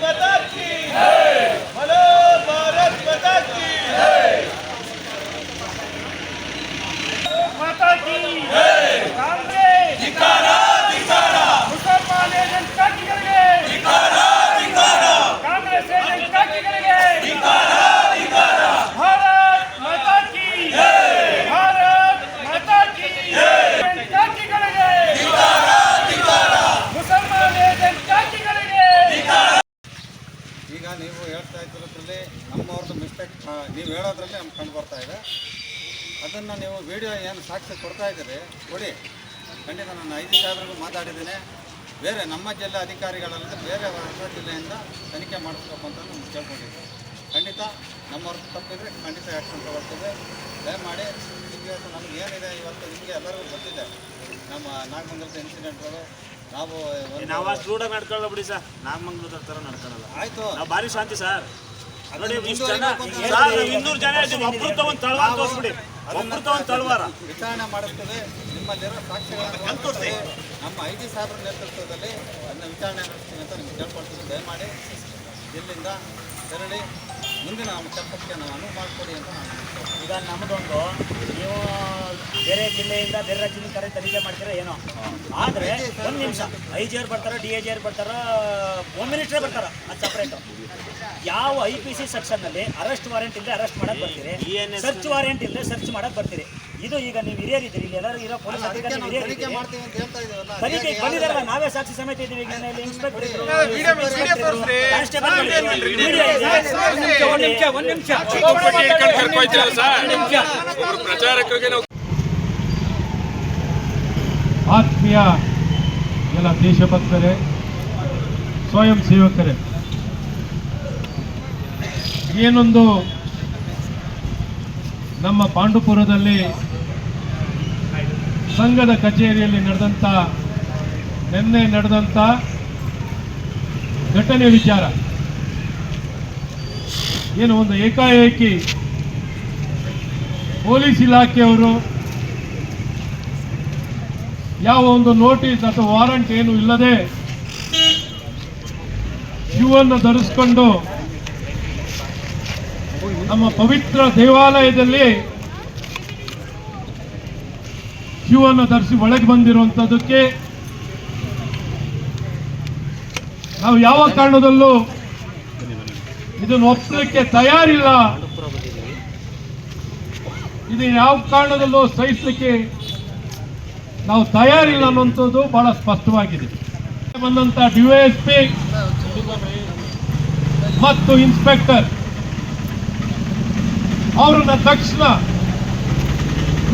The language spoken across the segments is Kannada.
माता की बोलो भारत माता की माता की ನೀವು ಹೇಳೋದ್ರಲ್ಲಿ ನಮ್ಗೆ ಕಂಡು ಬರ್ತಾ ಇದೆ. ಅದನ್ನು ನೀವು ವಿಡಿಯೋ ಏನು ಸಾಕ್ಷಿ ಕೊಡ್ತಾ ಇದ್ದೀರಿ ಕೊಡಿ. ಖಂಡಿತ ನಾನು ಐದು ಸಾವಿರಗೂ ಮಾತಾಡಿದ್ದೀನಿ. ಬೇರೆ ನಮ್ಮ ಜಿಲ್ಲೆ ಅಧಿಕಾರಿಗಳಲ್ಲದೆ ಬೇರೆ ಹೊಸ ಜಿಲ್ಲೆಯಿಂದ ತನಿಖೆ ಮಾಡಿಸ್ಬೇಕು ಅಂತ ನಮ್ಗೆ ಕೇಳ್ಕೊಂಡಿದ್ದೆ ಖಂಡಿತ ನಮ್ಮವ್ರದ್ದು ತಪ್ಪಿದ್ರೆ ಖಂಡಿತ ಆ್ಯಕ್ಷನ್ ತಗೊಳ್ತದೆ ದಯಮಾಡಿ ನಿಮಗೆ ನಮ್ಗೆ ಏನಿದೆ ಇವತ್ತು ನಿಮಗೆ ಎಲ್ಲರಿಗೂ ಗೊತ್ತಿದೆ. ನಮ್ಮ ನಾಗಮಂಗಲದ ಇನ್ಸಿಡೆಂಟ್ಗಳು ನಾವು ನಾವು ಅಷ್ಟು ರೂಢ ನಡ್ಕೊಳ್ಳ ಬಿಡಿ ಸರ್. ನಾಗಮಂಗಲದ ಥರ ನಡ್ಕೊಳ್ಳಲ್ಲ ಆಯಿತು. ನಾವು ಭಾರಿ ಶಾಂತಿ ಸರ್. ಇನ್ನೂರು ಜನ ಇದ್ದೀವಿ. ತಗೊಂಡ್ ತಳವಾರ ತೋರಿಸ್ಬಿಡಿ. ಒಬ್ರು ತಗೊಂಡ್ ತಳವಾರ. ವಿಚಾರಣೆ ಮಾಡುತ್ತದೆ ನಿಮ್ಮಲ್ಲಿರೋ ಸಾಕ್ಷ್ಯಗಳನ್ನು ಹೊರತುಪಡಿಸಿ ನಮ್ಮ ಐ ಜಿ ಸಾಹೇಬ್ರ ನೇತೃತ್ವದಲ್ಲಿ ಅದನ್ನ ವಿಚಾರಣೆ ನಡೆಸ್ತೀನಿ ಅಂತ ನಿಮ್ಗೆ ಕೇಳ್ಕೊಳ್ತೀನಿ. ದಯಮಾಡಿ ಇಲ್ಲಿಂದ ತೆರಳಿ. ಮುಂದಿನ ನಾವು ಅನುವು ಮಾಡಿಕೊಡಿ ಅಂತ ನಾನು ಈಗ ನಮ್ಮದೊಂದು ನೀವು ಬೇರೆ ಜಿಲ್ಲೆಯಿಂದ ಬೇರೆ ರಾಜ್ಯದಿಂದ ಕರೆ ತನಿಖೆ ಮಾಡ್ತೀರಾ ಏನೋ? ಆದರೆ ಒಂದು ನಿಮಿಷ ಐ ಜಿ ಆರ್ ಬರ್ತಾರ ಡಿ ಎ ಜಿ ಆರ್ ಬರ್ತಾರ ಹೋಮ್ ಮಿನಿಸ್ಟ್ರೇ ಬರ್ತಾರ? ಅದು ಸಪ್ರೇಟು ಯಾವ ಐ ಪಿ ಸಿ ಸೆಕ್ಷನ್ನಲ್ಲಿ ಅರೆಸ್ಟ್ ವಾರೆಂಟ್ ಇಲ್ಲದೆ ಅರೆಸ್ಟ್ ಮಾಡಕ್ ಬರ್ತೀರಿ? ಸರ್ಚ್ ವಾರೆಂಟ್ ಇಲ್ಲದೆ ಸರ್ಚ್ ಮಾಡಕ್ ಬರ್ತೀರಿ? ಇದು ಈಗ ನೀವು ಹಿರಿಯರಿದ್ದೀರಿ. ಇಲ್ಲಿ ಎಲ್ಲರೂ ಇರೋ ಪೊಲೀಸ್ ಅಧಿಕಾರಿ ತನಿಖೆ ಹೇಗೆ ನಾವೇ ಸಾಕ್ಷಿ ಸಮೇತ ಇದ್ದೀವಿ ಈಗ ಇಲ್ಲಿ ಇನ್ಸ್ಪೆಕ್ಟರ್ ಆತ್ಮೀಯ ಎಲ್ಲ ದೇಶಭಕ್ತರೇ ಸ್ವಯಂ ಸೇವಕರೇ ಏನೊಂದು ನಮ್ಮ ಪಾಂಡುಪುರದಲ್ಲಿ ಸಂಘದ ಕಚೇರಿಯಲ್ಲಿ ನಡೆದಂಥ ನಿನ್ನೆ ನಡೆದಂಥ ಘಟನೆ ವಿಚಾರ. ಏನು, ಒಂದು ಏಕಾಏಕಿ ಪೊಲೀಸ್ ಇಲಾಖೆಯವರು ಯಾವ ಒಂದು ನೋಟಿಸ್ ಅಥವಾ ವಾರಂಟ್ ಏನು ಇಲ್ಲದೆ ಶಿವನ್ನು ಧರಿಸ್ಕೊಂಡು ನಮ್ಮ ಪವಿತ್ರ ದೇವಾಲಯದಲ್ಲಿ ಶಿವನ್ನು ಧರಿಸಿ ಒಳಗೆ ಬಂದಿರುವಂಥದ್ದಕ್ಕೆ ನಾವು ಯಾವ ಕಾರಣದಲ್ಲೂ ಇದನ್ನು ಒಪ್ಪಲಿಕ್ಕೆ ತಯಾರಿಲ್ಲ. ಇದು ಯಾವ ಕಾರಣದಲ್ಲೂ ಸಹಿಸಲಿಕ್ಕೆ ನಾವು ತಯಾರಿಲ್ಲ ಅನ್ನುವಂಥದ್ದು ಬಹಳ ಸ್ಪಷ್ಟವಾಗಿದೆ. ಬಂದಂತ ಡಿವೈಎಸ್ಪಿ ಮತ್ತು ಇನ್ಸ್ಪೆಕ್ಟರ್, ಅವರನ್ನ ತಕ್ಷಣ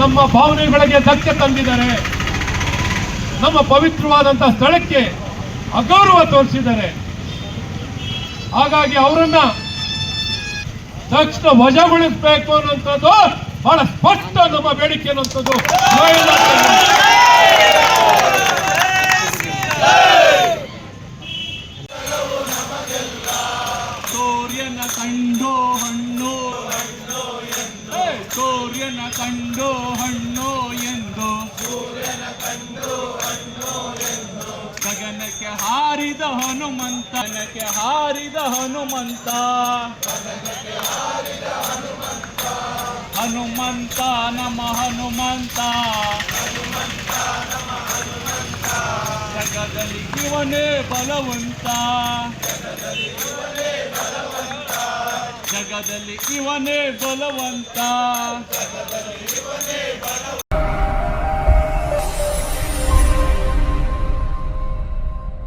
ನಮ್ಮ ಭಾವನೆಗಳಿಗೆ ಧಕ್ಕೆ ತಂದಿದ್ದಾರೆ. ನಮ್ಮ ಪವಿತ್ರವಾದಂತಹ ಸ್ಥಳಕ್ಕೆ ಅಗೌರವ ತೋರಿಸಿದ್ದಾರೆ. ಹಾಗಾಗಿ ಅವರನ್ನ ತಕ್ಷಣ ವಜಾಗೊಳಿಸಬೇಕು ಅನ್ನುವಂಥದ್ದು ಬಹಳ ಸ್ಪಷ್ಟ ನಮ್ಮ ಬೇಡಿಕೆ ಅನ್ನುವಂಥದ್ದು. ಸೂರ್ಯನ ಹಾರಿದ ನನಗೆ ಹಾರಿದ ಹನುಮಂತ. ಹನುಮಂತ ನಮ ಹನುಮಂತ. ಜಗದಲ್ಲಿ ಇವನೇ ಬಲವಂತ. ಜಗದಲ್ಲಿ ಇವನೇ ಬಲವಂತ.